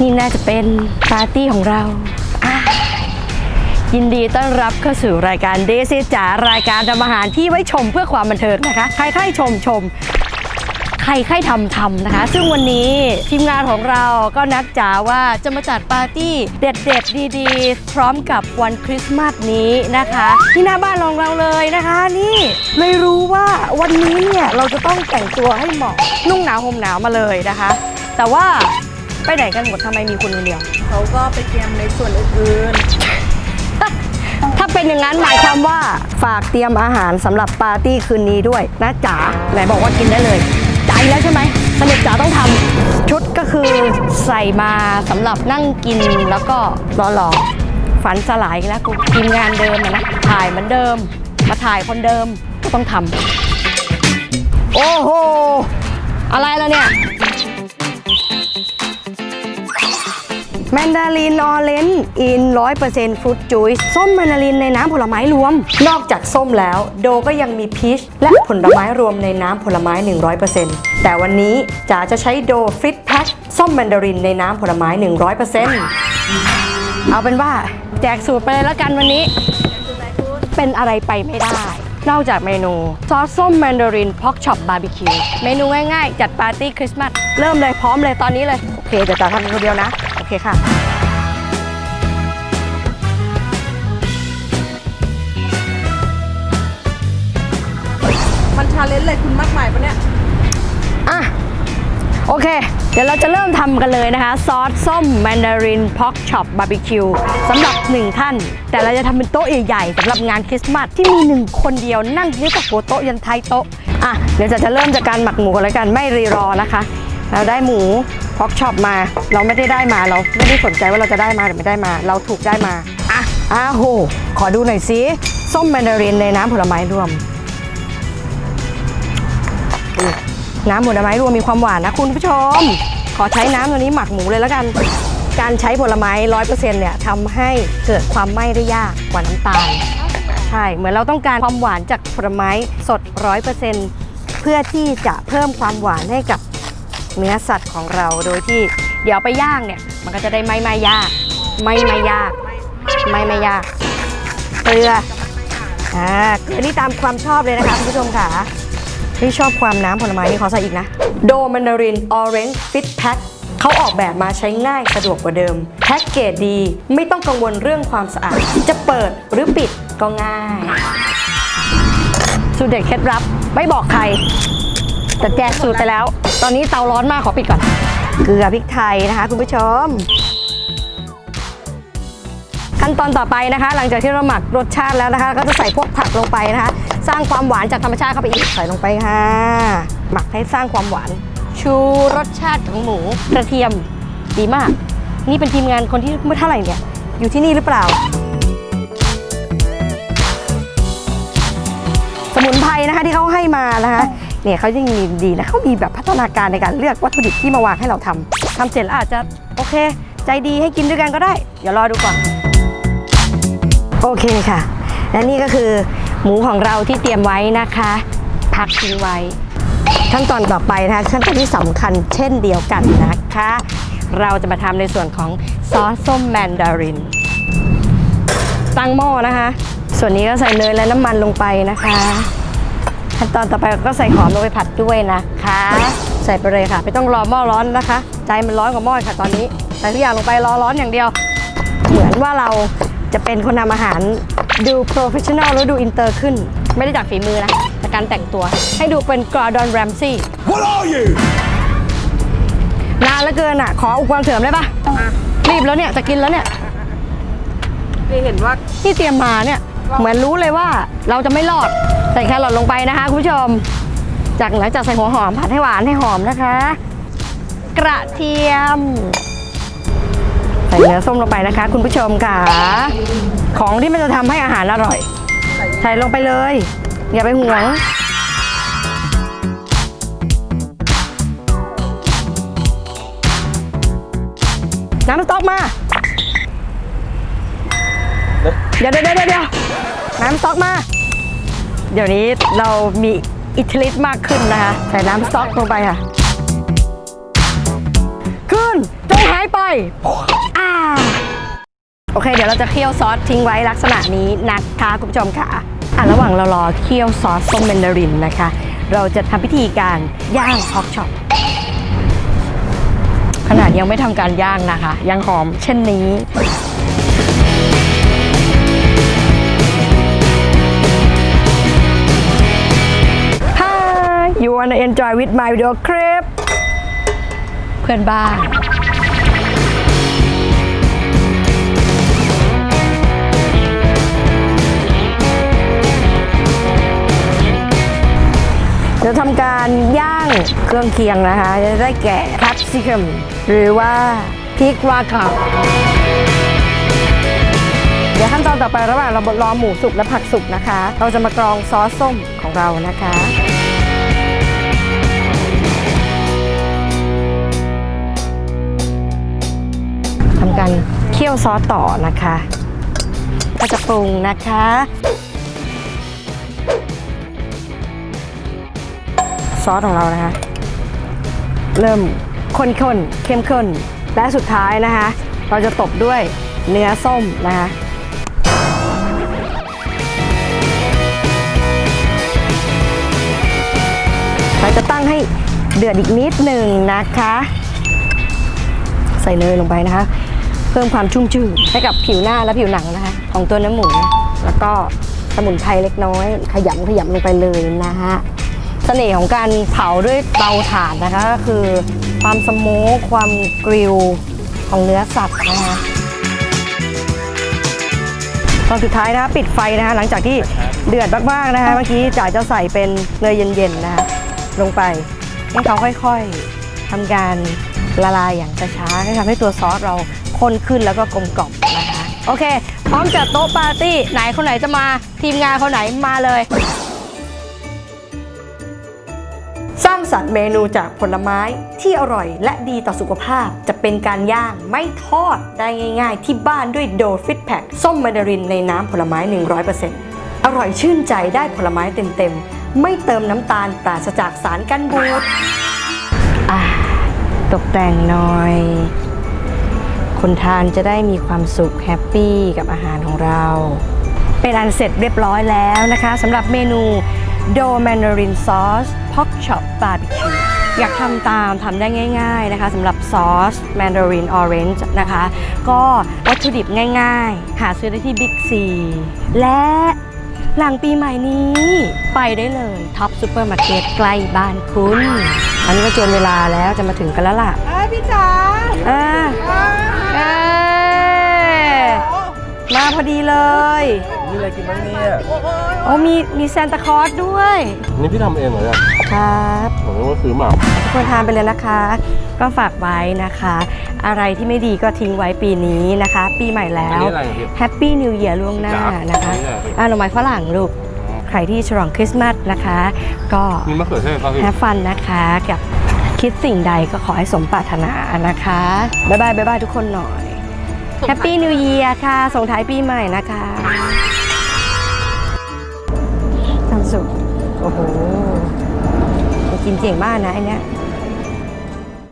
นี่น่าจะเป็นปาร์ตี้ของเราอะยินดีต้อนรับเข้าสู่รายการเดซจ๋ารายการทำอาหารที่ไว้ชมเพื่อความบันเทิงนะคะ ใครใครชมชม ใครใครทำทำนะคะ ซึ่งวันนี้ทีมงานของเราก็นัดจ๋าว่าจะมาจัดปาร์ตี้เด็ดๆ ดีๆ พร้อมกับวันคริสต์มาสนี้นะคะ ที่หน้าบ้านของเราเลยนะคะ นี่เลยรู้ว่าวันนี้เนี่ยเราจะต้องแต่งตัวให้เหมาะนุ่งหนาวห่มหนาวมาเลยนะคะ แต่ว่า ไปไหนกันหมดทำไมมีคุณคนเดียว เขาก็ไปเตรียมในส่วนอื่นถ้าเป็นอย่างนั้นหมายความว่าฝากเตรียมอาหารสำหรับปาร์ตี้คืนนี้ด้วยนะจ๋าไหนบอกว่ากินได้เลยใจแล้วใช่ไหมสนิทจ๋าต้องทำชุดก็คือใส่มาสำหรับนั่งกินแล้วก็รอหลอฝันสลายอีกแล้วกูทีมงานเดิมอะนะถ่ายเหมือนเดิม มาถ่ายคนเดิมก็ต้องทำโอ้โหอะไรแล้วเนี่ย แมนดารินออเรนจ์อิน100%ฟรุตจูสส้มแมนดารินในน้ำผลไม้รวม นอกจากส้มแล้วโดก็ยังมีพีชและผลไม้รวมในน้ำผลไม้ 100%แต่วันนี้จ๋าจะใช้โดฟิตแพ็คส้มแมนดารินในน้ำผลไม้ 100%เอาเป็นว่าแจกสูตรไปเลยแล้วกันวันนี้ เป็นอะไรไปไม่ได้ นอกจากเมนู ซอสส้มแมนดารินพ็อกช็อปบาร์บีคิวเมนูง่ายๆ จัดปาร์ตี้คริสต์มาสเริ่มเลยพร้อมเลยตอนนี้เลย โอเคเดี๋ยวจะทำคนเดียวนะ เคค่ะๆมันชาเลนจ์เลยคุณมากมายปะเนี่ย อะ โอเค เดี๋ยวเราจะเริ่มทำกันเลยนะคะ ซอสส้มแมนดารินพ็อกช็อปบาร์บีคิวสำหรับหนึ่งท่าน แต่เราจะทำเป็นโต๊ะใหญ่ๆสำหรับงานคริสต์มาสที่มีหนึ่งคนเดียวนั่งที่กับหัวโต๊ะยันท้ายโต๊ะ อะ เดี๋ยวจะจะเริ่มจากการหมักหมูกันแล้วกันไม่รีรอนะคะ เราได้หมู พ็อกช็อปมา เราไม่ได้ได้มาเราไม่ได้สนใจว่าเราจะได้มาหรือไม่ได้มา เราถูกได้มา อะอ้าโห ขอดูหน่อยสิส้มแมนดารินในน้ำผลไม้รวม น้ำผลไม้รวมมีความหวานนะคุณผู้ชม ขอใช้น้ำตัวนี้หมักหมูเลยแล้วกัน การใช้ผลไม้ร้อยเปอร์เซ็นต์เนี่ยทำให้เกิดความไหม้ได้ยากกว่าน้ำตาล ใช่ เหมือนเราต้องการความหวานจากผลไม้สดร้อยเปอร์เซ็นต์เพื่อที่จะเพิ่มความหวานให้กับ เนื้อสัตว์ของเราโดยที่เดี๋ยวไปย่างเนี่ย มันก็จะได้ไม่ไม้ยาก ไม่ไม้ยาก ไม่ไม่ยากเกลืออ่าเกลือนี่ตามความชอบเลยนะคะคุณผู้ชมค่ะที่ชอบความน้ำผลไม้นี่ขอใส่อีกนะ โดมันดารินออเรนจ์ฟิตแพ็คเขาออกแบบมาใช้ง่ายสะดวกกว่าเดิม แพ็กเกจดีไม่ต้องกังวลเรื่องความสะอาด จะเปิดหรือปิดก็ง่ายสูตรเด็ดเคล็ดลับ ไม่บอกใคร แต่แจกสูตรไปแล้ว ตอนนี้เตาร้อนมากขอปิดก่อน เกลือพริกไทยนะคะ คุณผู้ชม ขั้นตอนต่อไปนะคะ หลังจากที่เราหมักรสชาติแล้วนะคะ ก็จะใส่พวกผักลงไปนะคะ สร้างความหวานจากธรรมชาติเข้าไปอีก ใส่ลงไปค่ะ หมักให้สร้างความหวาน ชูรสชาติของหมูกระเทียมดีมาก นี่เป็นทีมงานคนที่เมื่อเท่าไหร่เนี่ย อยู่ที่นี่หรือเปล่าสมุนไพรนะคะที่เขาให้มานะคะ เนี่ยเขายังมีดีนะเขามีแบบพัฒนาการในการเลือกวัตถุดิบที่มาวางให้เราทำทำเสร็จแล้วอาจจะโอเค ใจดีให้กินด้วยกันก็ได้ เดี๋ยวรอดูก่อน โอเคค่ะ และนี่ก็คือหมูของเราที่เตรียมไว้นะคะ พักทิ้งไว้ ขั้นตอนต่อไปนะคะขั้นตอนที่สำคัญเช่นเดียวกันนะคะ เราจะมาทำในส่วนของซอสส้มแมนดาริน ตั้งหม้อนะคะ ส่วนนี้ก็ใส่เนยและน้ำมันลงไปนะคะ ขั้นตอนต่อไปก็ใส่หอมลงไปผัดด้วยนะคะ ใส่ไปเลยค่ะ ไม่ต้องรอหม้อร้อนนะคะ ใจมันร้อนกว่าหม้อค่ะตอนนี้ใส่ทุกอย่างลงไปรอร้อนอย่างเดียว เหมือนว่าเราจะเป็นคนทำอาหารดูโปรเฟชชั่นอลแล้วดูอินเตอร์ขึ้น ไม่ได้จากฝีมือนะแต่การแต่งตัว ให้ดูเป็นกรอดอนแรมซี่ What are you? นานเหลือเกินอะ ขออุปกรณ์เสริมได้ปะรีบแล้วเนี่ย จะกินแล้วเนี่ยนี่เห็นว่าที่เตรียมมาเนี่ย เหมือนรู้เลยว่าเราจะไม่รอดใส่แครอทลงไปนะคะคุณผู้ชม จากหลังจากใส่หัวหอมผัดให้หวานให้หอมนะคะ กระเทียม ใส่เนื้อส้มลงไปนะคะ คุณผู้ชมค่ะ ของที่มันจะทำให้อาหารอร่อย ใส่ลงไปเลย อย่าไปห่วงน้ำสต๊อกมา เดี๋ยวเดี๋ยวเดี๋ยวเดี๋ยวน้ำสต๊อกมา เดี๋ยวนี้เรามีอิทธิฤทธิ์มากขึ้นนะคะ ใส่น้ำสต๊อกลงไปค่ะ ขึ้นจงหายไปอ่าโอเค เดี๋ยวเราจะเคี่ยวซอสทิ้งไว้ลักษณะนี้นะคะคุณผู้ชมค่ะอะระหว่างเรารอเคี่ยวซอสส้มแมนดารินนะคะ เราจะทำพิธีการย่างฮอกช็อปขนาดยังไม่ทำการย่างนะคะ ยังหอมเช่นนี้ wanna enjoy with my video clip เพื่อนบ้านจะทำการย่างเครื่องเคียงนะคะ จะได้แก่ capsicum หรือว่าพริกวาคาเดี๋ยวขั้นตอนต่อไประหว่างเรารอหมูสุกและผักสุกนะคะ เราจะมากรองซอสส้มของเรานะคะ การเคี่ยวซอสต่อนะคะ ก็จะปรุงนะคะ ซอสของเรานะคะ เริ่มข้นข้นๆเข้มข้นและสุดท้ายนะคะ เราจะตบด้วยเนื้อส้มนะคะเราจะตั้งให้เดือดอีกนิดหนึ่งนะคะ ใส่เนยลงไปนะคะ เพิ่มความชุ่มชื่นให้กับผิวหน้าและผิวหนังนะคะของตัวเนื้อหมู แล้วก็สมุนไพรเล็กน้อย ขยำขยำลงไปเลยนะฮะเสน่ห์ของการเผาด้วยเตาถ่านนะคะก็คือ ความสโมกความกริลของเนื้อสัตว์นะคะตอนสุดท้ายนะคะปิดไฟนะคะหลังจากที่เดือดมากๆนะคะเมื่อกี้จ๋าจะใส่เป็นเนยเย็นๆนะคะลงไปให้เขาค่อยๆทำการละลายอย่างช้าๆให้ทำให้ตัวซอสเรา ข้นขึ้นแล้วก็กลมกล่อมนะคะโอเค พร้อมจัดโต๊ะปาร์ตี้ไหนคนไหนจะมาทีมงานคนไหนมาเลย สร้างสรรค์เมนูจากผลไม้ที่อร่อยและดีต่อสุขภาพ จะเป็นการย่างไม่ทอดได้ง่าย ๆ ที่บ้านด้วยโดฟิตแพคส้มแมนดารินในน้ำผลไม้ 100%อร่อยชื่นใจได้ผลไม้เต็มๆ ไม่เติมน้ำตาลปราศจากสารกันบูดตกแต่งหน่อย คนทานจะได้มีความสุขแฮปปี้กับอาหารของเรา เป็นอันเสร็จเรียบร้อยแล้วนะคะสำหรับเมนูโดแมนดารินซอสพ็อกช็อปบาร์บีคิวอยากทำตามทำได้ง่าย ๆนะคะสำหรับซอสแมนดารินออเรนจ์นะคะ ก็วัตถุดิบง่าย ๆ หาซื้อได้ที่บิ๊กซีและ หลังปีใหม่นี้ ไปได้เลยท็อปซูเปอร์มาร์เก็ตใกล้บ้านคุณอันนี้ก็จวนเวลาแล้วจะมาถึงกันแล้วล่ะเอ้ยพี่จ๋าอ่าเอ้ยมาพอดีเลยมีอะไรกินบ้างเนี่ยโอ้โหโอ้มีมีซานตาคลอสด้วย นี่พี่ทำเองเหรอเนี่ย ครับผมนึกว่าซื้อมาทุกคนทานไปเลยนะคะ ก็ฝากไว้นะคะ อะไรที่ไม่ดีก็ทิ้งไว้ปีนี้นะคะ ปีใหม่แล้อันวนี้อะไรพี่แฮปปี้นิว e ย r ล่วงหน้าจ้ะนะคะอันนี้อะไรอ่าหน่อไม้ฝรั่งลูกใครที่ฉลองคริสต์มาสนะคะ ก็มีมะเขือเทศป่ะพี่แฮปฟันนะคะกับคิดสิ่งใดก็ขอให้สมปรารถนานะคะบ๊ายบายบ๊ายบายทุกคนหน่อยแฮปปี้นิว e ย r ค่ะส่งท้ายปีใหม่นะคะความสุขโอ้โห กินเก่งมากนะอันเนี้ย